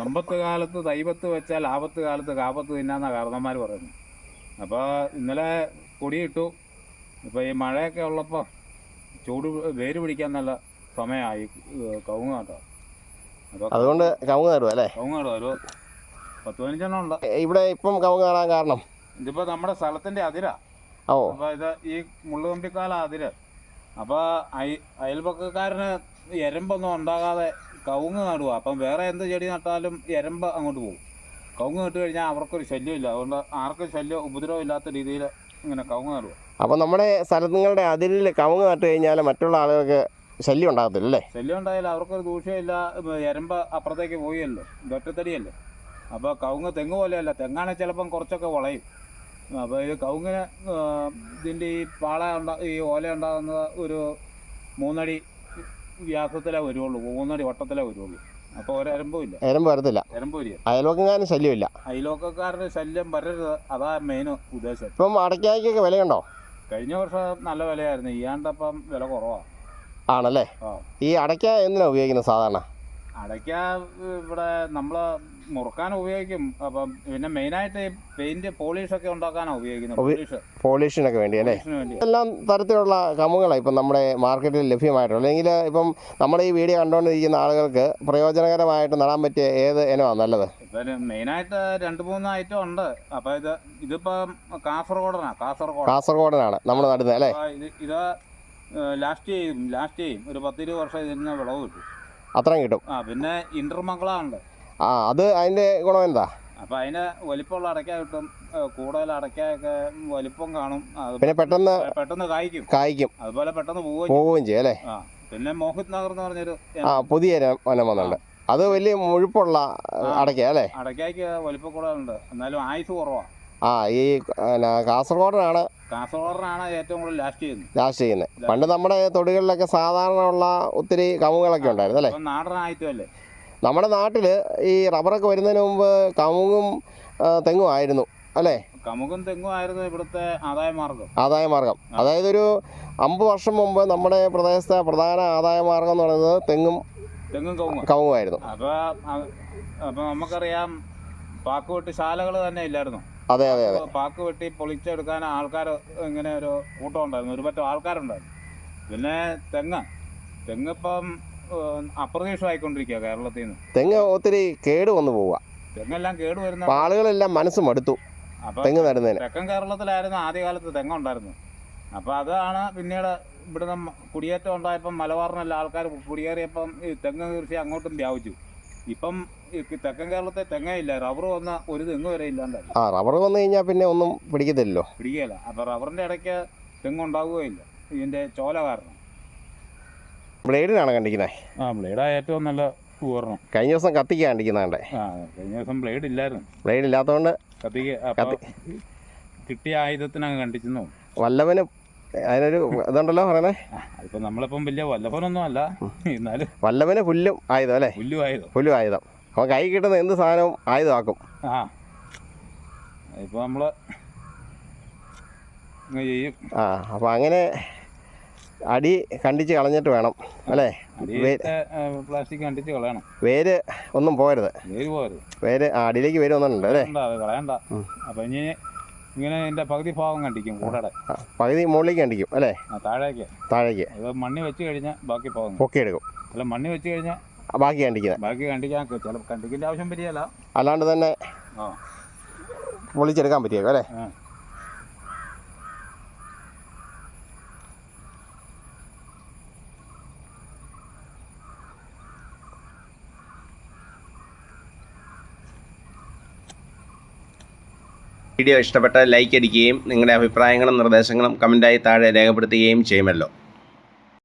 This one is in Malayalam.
സമ്പത്ത് കാലത്ത് തൈപത്ത് വെച്ചാൽ ആപത്ത് കാലത്ത് കാപ്പത്ത് തിന്നാന്ന കാരണന്മാർ പറയുന്നു അപ്പോൾ ഇന്നലെ കൊടിയിട്ടു. ഇപ്പോൾ ഈ മഴയൊക്കെ ഉള്ളപ്പോൾ ചൂട് വേര് പിടിക്കാൻ നല്ല സമയമായി കവുങ്ങ് കേട്ടോ അതുകൊണ്ട് കവുങ്ങ് തരുമോ അല്ലേ? കവുങ്ങ് തരുമോ പത്ത് പതിനഞ്ചെണ്ണം ഉണ്ട്. ഇവിടെ ഇപ്പം കവുങ്ങ് കാണാൻ കാരണം? ഇതിപ്പോൾ നമ്മുടെ സ്ഥലത്തിന്റെ അതിരാ. ഓ. അപ്പോൾ ഇത് ഈ മുള്ളുകമ്പിക്കാല അതിര്. അപ്പോൾ അയ അയൽപക്കക്കാരന് എരമ്പൊന്നും ഉണ്ടാകാതെ കവുങ്ങ് നടുക അപ്പം വേറെ എന്ത് ചെടി നട്ടാലും എരമ്പ് അങ്ങോട്ട് പോകും. കവുങ്ങ് നട്ട് കഴിഞ്ഞാൽ അവർക്കൊരു ശല്യമില്ല. അതുകൊണ്ട് ആർക്കും ശല്യം ഉപദ്രവം ഇല്ലാത്ത രീതിയിൽ ഇങ്ങനെ കവുങ്ങ് നടുക അപ്പോൾ നമ്മുടെ സ്ഥലങ്ങളുടെ അതിരിൽ കവുങ്ങ് നട്ട് കഴിഞ്ഞാൽ മറ്റുള്ള ആളുകൾക്ക് ശല്യം ഉണ്ടാകത്തില്ല അല്ലേ ശല്യം ഉണ്ടായാലും അവർക്കൊരു ദൂഷ്യമില്ല. എരമ്പ് അപ്പുറത്തേക്ക് പോയല്ലോ. ഒറ്റത്തടിയല്ലേ. അപ്പോൾ കവുങ്ങ് തെങ്ങ് പോലെയല്ല. തെങ്ങാണെങ്കിൽ ചിലപ്പം കുറച്ചൊക്കെ വളയും. അപ്പോൾ ഇത് കവുങ്ങിന് ഇതിന്റെ ഈ പാള ഉണ്ടാ ഈ ഓല ഉണ്ടാകുന്നത് ഒരു മൂന്നടി വ്യാസത്തിലേ വരുള്ളൂ മൂന്നടി വട്ടത്തിലേ വരുള്ളൂ. അപ്പോൾ ഒരമ്പും ഇല്ല. എരമ്പ് വരത്തില്ല. എരമ്പ് വരിക. അയൽവക്കങ്ങാനും ശല്യമില്ല. അയലോക്കക്കാരുടെ ശല്യം വരരുത്. അതാ മെയിൻ ഉദ്ദേശം. ഇപ്പം അടയ്ക്കായ്ക്കൊക്കെ വിലയുണ്ടോ? കഴിഞ്ഞ വർഷം നല്ല വിലയായിരുന്നു. ഇയാണ്ടപ്പം വില കുറവാണ് ആണല്ലേ? ആ. ഈ അടയ്ക്ക എന്തിനാ ഉപയോഗിക്കുന്നത് സാധാരണ? അടയ്ക്ക ഇവിടെ നമ്മൾ മുറുക്കാൻ ഉപയോഗിക്കും. അപ്പം പിന്നെ മെയിനായിട്ട് പെയിന്റ് പോളിഷ് ഒക്കെ ഉണ്ടാക്കാനാണ് ഉപയോഗിക്കുന്നത് പോളിഷ്. പോളിഷിനൊക്കെ വേണ്ടി അല്ലേ? എല്ലാം തരത്തിലുള്ള കമ്മുകളാണ് ഇപ്പം നമ്മുടെ മാർക്കറ്റിൽ ലഭ്യമായിട്ടുള്ളത്. അല്ലെങ്കിൽ ഇപ്പം നമ്മുടെ ഈ വീഡിയോ കണ്ടുകൊണ്ടിരിക്കുന്ന ആളുകൾക്ക് പ്രയോജനകരമായിട്ട് നടാൻ പറ്റിയ ഏത് ഇനമാണ് നല്ലത്? മെയിനായിട്ട് രണ്ട് മൂന്ന് ഐറ്റം ഉണ്ട്. അപ്പം ഇത് ഇതിപ്പം കാസർഗോഡനാണ് കാസർഗോഡ്. കാസർഗോഡനാണ് നമ്മൾ നടുന്നത് അല്ലേ? ഇത് ലാസ്റ്റ് ചെയ്യും ലാസ്റ്റ് ചെയ്യും. ഒരു പത്തിരുപത് വർഷം ഇതിന് വിളവ് കിട്ടും. അത്രയും കിട്ടും. ആ പിന്നെ ഇന്റർമംഗളാണല്ലോ ആ അത് അതിന്റെ ഗുണം എന്താ? അപ്പം അതിന് വലിപ്പമുള്ള അടയ്ക്ക കിട്ടും. കൂടുതൽ അടയ്ക്കയൊക്കെ വലിപ്പം കാണും. അത് പിന്നെ പെട്ടെന്ന് പെട്ടെന്ന് കായ്ക്കും. കായ്ക്കും. അതുപോലെ പെട്ടെന്ന് പോവുകയും പോവുകയും ചെയ്യും അല്ലേ? ആ പിന്നെ മോഹിത് നഗർ എന്ന് പറഞ്ഞൊരു ആ പുതിയ വനം വന്നുണ്ട് അത് വലിയ മുഴുപ്പുള്ള അടയ്ക്ക അല്ലേ? അടയ്ക്കായ്ക്ക് വലിപ്പം കൂടുതലുണ്ട്. എന്നാലും ആയുസ് കുറവാണ് ആ ഈ കാസർഗോഡനാണ് കാസർഗോഡിനാണ് ഏറ്റവും കൂടുതൽ ലാസ്റ്റ് ചെയ്യുന്നത്. ലാസ്റ്റ് ചെയ്യുന്നത് പണ്ട് നമ്മുടെ തൊടികളിലൊക്കെ സാധാരണ ഉള്ള ഒത്തിരി കമുകളൊക്കെ ഉണ്ടായിരുന്നു അല്ലേ? നാടൻ നമ്മുടെ നാട്ടിൽ ഈ റബ്ബറൊക്കെ വരുന്നതിന് മുമ്പ് കമുങ്ങും തെങ്ങും ആയിരുന്നു അല്ലേ? കമുകും തെങ്ങും ആയിരുന്നു ഇവിടുത്തെ ആദായ മാർഗം ആദായ മാർഗം അതായത് ഒരു അമ്പത് വർഷം മുമ്പ് നമ്മുടെ പ്രദേശത്തെ പ്രധാന ആദായ മാർഗം എന്ന് പറയുന്നത് തെങ്ങും തെങ്ങും കവുങ്ങും. കവുങ്ങുമായിരുന്നു. അപ്പോൾ അപ്പോൾ നമുക്കറിയാം പാക്ക് വെട്ടി ശാലകൾ തന്നെ ഇല്ലായിരുന്നു. അതെ അതെ അതെ. പാക്ക് വെട്ടി പൊളിച്ചെടുക്കാൻ ആൾക്കാർ ഇങ്ങനെ ഒരു കൂട്ടം ഉണ്ടായിരുന്നു. ഒരു പറ്റം ആൾക്കാരുണ്ടായിരുന്നു. പിന്നെ തെങ്ങ്. തെങ്ങ് ഇപ്പം അപ്രതീക്ഷമായിക്കൊണ്ടിരിക്കുക കേരളത്തിൽ നിന്ന് തെങ്ങ് ഒത്തിരി കേട് വന്നു പോവുക. തെങ്ങെല്ലാം കേട് വരുന്ന ആളുകളെല്ലാം മനസ്സ് മടുത്തു തെങ്ങ് നടുന്നതിന്. തെക്കൻ കേരളത്തിലായിരുന്നു ആദ്യകാലത്ത് തെങ്ങുണ്ടായിരുന്നു അപ്പോൾ അതാണ് പിന്നീട് ഇവിടുന്ന് കുടിയേറ്റം ഉണ്ടായപ്പം മലബാറിനെല്ലാം ആൾക്കാർ കുടിയേറിയപ്പം ഈ തെങ്ങ് കൃഷി അങ്ങോട്ടും വ്യാപിച്ചു. ഇപ്പം തെക്കൻ കേരളത്തെ തെങ്ങയില്ല. റബർ റബ്ബർ വന്ന ഒരു തെങ്ങ് വരെ ഇല്ലാണ്ടായി. ആ റബ്ബർ വന്നു കഴിഞ്ഞാൽ പിന്നെ ഒന്നും പിടിക്കത്തില്ലല്ലോ. പിടിക്കുകയില്ല അപ്പോൾ റബ്ബറിന്റെ ഇടയ്ക്ക് തെങ്ങുണ്ടാവുകയില്ല ഇതിന്റെ ചോല കാരണം. ബ്ലേഡിനാണ് കണ്ടിക്കുന്നത് ആ ബ്ലേഡാ ഏറ്റവും നല്ല പൂർണം കഴിഞ്ഞ ദിവസം കത്തിക്കാൻ കണ്ടിക്കുന്നതാണ്ടേ ആ കഴിഞ്ഞ ദിവസം ബ്ലേഡ് ഇല്ലായിരുന്നു. ബ്ലേഡ് ഇല്ലാത്തതുകൊണ്ട് കത്തിക്ക്. കിട്ടിയ ആയുധത്തിനങ്ങ് കണ്ടിച്ചെന്നു വല്ലവന് അതിനൊരു ഇതുണ്ടല്ലോ പറയണേ. അതിപ്പോ നമ്മളിപ്പം വലിയ വല്ലഭനൊന്നും അല്ല. എന്നാലും വല്ലഭന് പുല്ലും ആയുധം അല്ലേ? പുല്ലു ആയുധം. പുല്ലും ആയുധം. അപ്പോൾ കൈ കിട്ടുന്ന എന്ത് സാധനവും ആയുധമാക്കും. ആ. ഇപ്പോൾ നമ്മൾ ചെയ്യും. ആ അപ്പോൾ അങ്ങനെ അടി കണ്ടിച്ച് കളഞ്ഞിട്ട് വേണം അല്ലേ? പ്ലാസ്റ്റിക് കണ്ടിച്ച് കളയണം. വേര് ഒന്നും പോരുത് വേര് പോകരുത്. വേര് അടിയിലേക്ക് വേര് വന്നിട്ടുണ്ട് അല്ലേ? കളയണ്ട. അപ്പം ഇനി ഇങ്ങനെ എന്റെ പകുതി ഭാഗം കണ്ടിക്കും കൂടെ പകുതി മുകളിലേക്ക് കണ്ടിക്കും അല്ലേ? താഴേക്ക്. താഴേക്ക്. അത് മണ്ണി വെച്ച് കഴിഞ്ഞാൽ ബാക്കി ഭാഗം പൊക്കിയെടുക്കും അല്ല മണ്ണി വെച്ച് കഴിഞ്ഞാൽ ബാക്കി കണ്ടിക്കുന്നത് ബാക്കി കണ്ടിക്കാൻ ചില കണ്ടിക്കിന്റെ ആവശ്യം വരികയല്ല. അല്ലാണ്ട് തന്നെ ആ. പൊളിച്ചെടുക്കാൻ പറ്റിയേക്കും അല്ലേ? വീഡിയോ ഇഷ്ടപ്പെട്ടാൽ ലൈക്ക് അടിക്കുകയും നിങ്ങളുടെ അഭിപ്രായങ്ങളും നിർദ്ദേശങ്ങളും കമന്റായി താഴെ രേഖപ്പെടുത്തുകയും ചെയ്യുമല്ലോ.